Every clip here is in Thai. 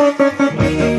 Música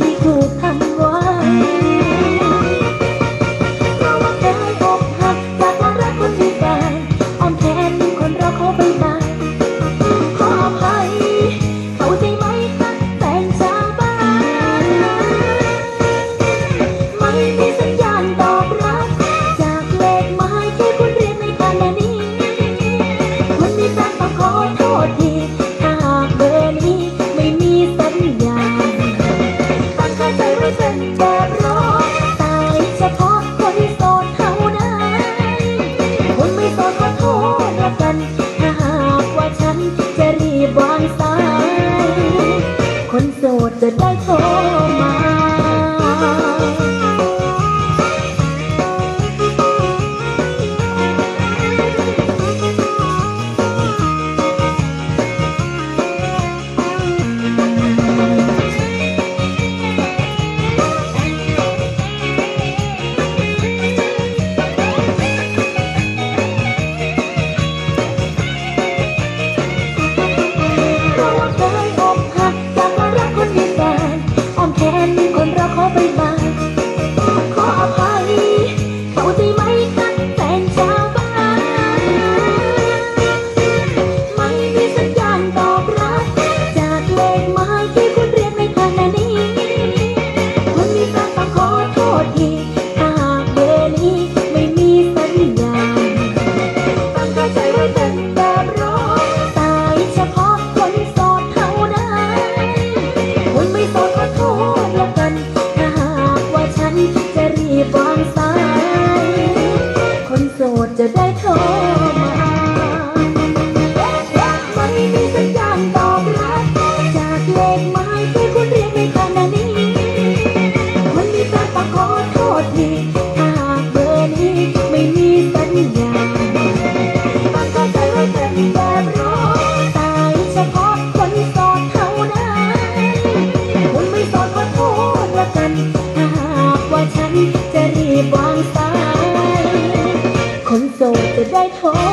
ที่ถูเราะว่เคยอกหักจากความรักคนพิการอ้อมแขนคนเราเขาไปนานขออภัยเข้าใจไหมตัแต่งสาบานไม่มีสัญญา the night ดจะได้โทรม่มีสัญญาตอบรับจากเลขหมายปคุณเรียกในขณะนี้ มันมีแต่ประกอโทษทีหากเบอร์นี้ไม่มีสัญญามันก็ใจว่เป็นแบบรอตายเฉพาะคนสอดเท่านั้นคุณไม่สอดว่าโทษละกันหากว่าฉัน 拜托